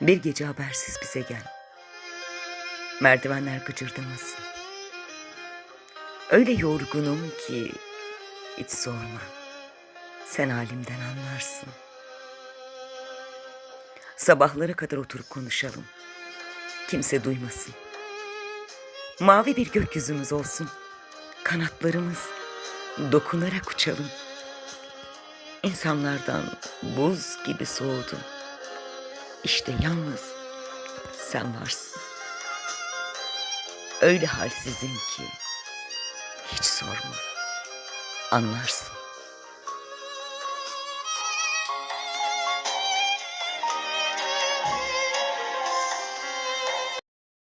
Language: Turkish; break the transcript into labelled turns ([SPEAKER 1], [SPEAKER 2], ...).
[SPEAKER 1] Bir gece habersiz bize gel. Merdivenler gıcırdamasın. Öyle yorgunum ki hiç sorma. Sen halimden anlarsın. Sabahlara kadar oturup konuşalım. Kimse duymasın. Mavi bir gökyüzümüz olsun. Kanatlarımız dokunarak uçalım. İnsanlardan buz gibi soğudum. İşte yalnız sen varsın. Öyle halsizim ki hiç sorma. Anlarsın.